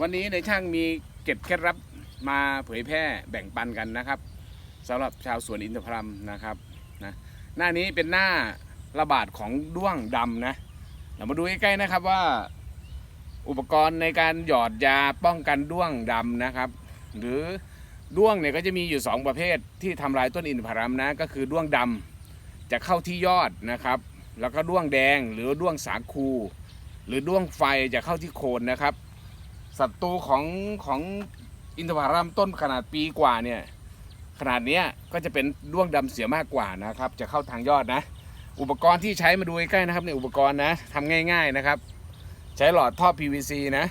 วันนี้ในช่างมีเก็บเคล็ดลับมาเผยแพร่แบ่งปันกันนะครับสำหรับชาวสวนอินทผลัมนะครับนะหน้านี้เป็นหน้าระบาดของด้วงดำนะเรามาดูใกล้ๆนะครับว่าอุปกรณ์ในการหยอดยาป้องกันด้วงดำนะครับ หรือด้วงเนี่ยก็จะมีอยู่ 2 ประเภทที่ทำลายต้นอินทผลัมนะก็คือด้วงดำจะเข้าที่ยอดนะครับ แล้วก็ด้วงแดงหรือด้วงสาคู หรือด้วงไฟจะเข้าที่โคนนะครับ ศัตรูของของอินทผลัมต้นขนาดปีกว่าเนี่ยขนาดเนี้ยก็จะเป็นด้วงดำเสียมากกว่านะครับ จะเข้าทางยอดนะ อุปกรณ์ที่ใช้มาดูใกล้ๆนะครับเนี่ยอุปกรณ์นะทำง่าย ๆนะครับ ใช้หลอดท่อ PVC นะ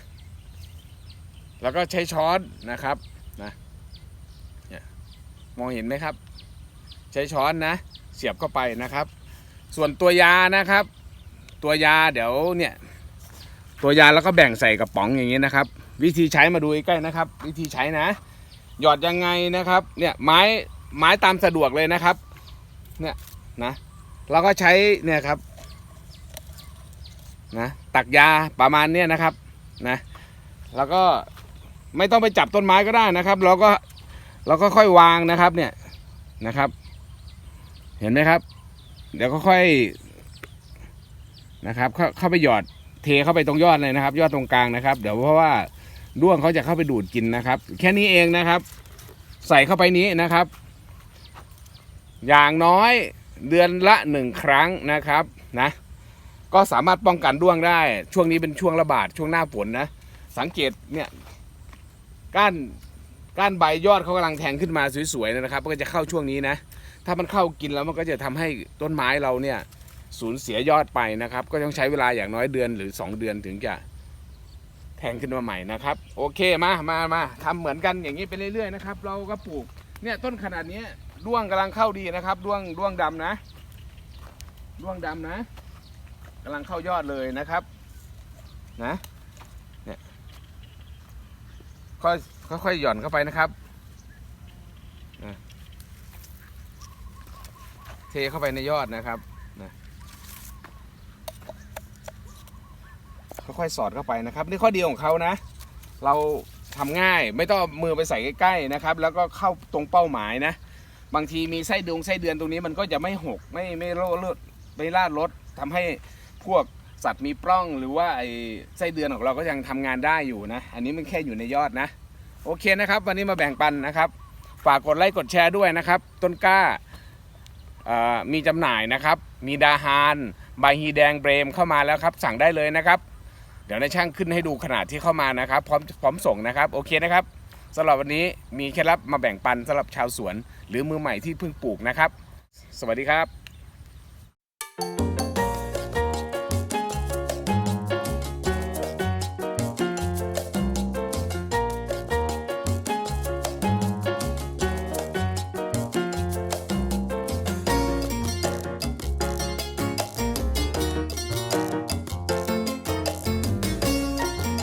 แล้วก็ใช้ช้อนนะครับนะเนี่ยมองเห็นไหมครับ ใช้ช้อนนะ เสียบเข้าไปนะครับ ส่วนตัวยานะครับ ตัวยาเดี๋ยวเนี่ย ตัวยาแล้วก็แบ่งใส่กระป๋องอย่างนี้นะครับ วิธีใช้มาดูใกล้ๆนะครับ วิธีใช้นะ หยอดยังไงนะครับ เนี่ยไม้ไม้ตามสะดวกเลยนะครับ เนี่ยนะเราก็ใช้เนี่ยครับนะตักยาประมาณเนี้ยนะครับนะแล้วก็ไม่ต้องไปจับต้นไม้ก็ได้นะครับ เราก็เราก็ค่อยวางนะครับเนี่ยนะครับ เห็นไหมครับ เดี๋ยวก็ค่อยนะครับ เข้าเข้าไปหยอด เทเข้าไปตรงยอดเลยนะครับ ยอดตรงกลางนะครับ เดี๋ยวเพราะว่าด้วงเขาจะเข้าไปดูดกินนะครับ แค่นี้เองนะครับ ใส่เข้าไปนี้นะครับ อย่างน้อยเดือนละหนึ่งครั้งนะครับนะก็สามารถป้องกันด้วงได้ ช่วงนี้เป็นช่วงระบาดช่วงหน้าฝนนะสังเกตเนี่ยก้านก้านใบยอดเขากำลังแทงขึ้นมาสวยๆนะครับ ก็จะเข้าช่วงนี้นะ ถ้ามันเข้ากินแล้วมันก็จะทำให้ต้นไม้เราเนี่ย สูญเสียยอดไปนะครับ ก็ต้องใช้เวลาอย่างน้อยเดือนหรือ 2 เดือนถึงจะแทงขึ้นมาใหม่นะครับ โอเคมามามาทำเหมือนกันอย่างนี้ไปเรื่อยๆนะครับ เราก็ปลูกเนี่ยต้นขนาดนี้ด้วงกำลังเข้าดีนะครับด้วงด้วงดำนะด้วงดำนะกำลังเข้ายอดเลยนะครับนะเนี่ยค่อยค่อยๆหย่อนเข้าไปนะครับเทเข้าไปในยอดนะครับนะ ค่อยๆสอดเข้าไปนะครับนี่ข้อดีของเขานะ เราทำง่ายไม่ต้องมือไปใส่ใกล้ๆนะครับ แล้วก็เข้าตรงเป้าหมายนะ บางทีมีไส้ดวงไส้เดือนตรงนี้มันก็จะไม่หกไม่ไม่โลดเลือดไม่ลาดรถทำให้พวกสัตว์มีปล้องหรือว่าไอ้ไส้เดือนของเราก็ยังทำงานได้อยู่นะ อันนี้มันแค่อยู่ในยอดนะ โอเคนะครับ วันนี้มาแบ่งปันนะครับ ฝากกดไลค์กดแชร์ด้วยนะครับ ต้นกล้ามีจำหน่ายนะครับ มีดาฮานใบฮีแดงเบรมเข้ามาแล้วครับ สั่งได้เลยนะครับ เดี๋ยวนายช่างขึ้นให้ดูขนาดที่เข้ามานะครับ พร้อมพร้อมส่งนะครับโอเคนะครับสำหรับวันนี้มีเคล็ดลับมาแบ่งปันสำหรับชาวสวน หรือมือใหม่ที่เพิ่งปลูกนะครับ สวัสดีครับ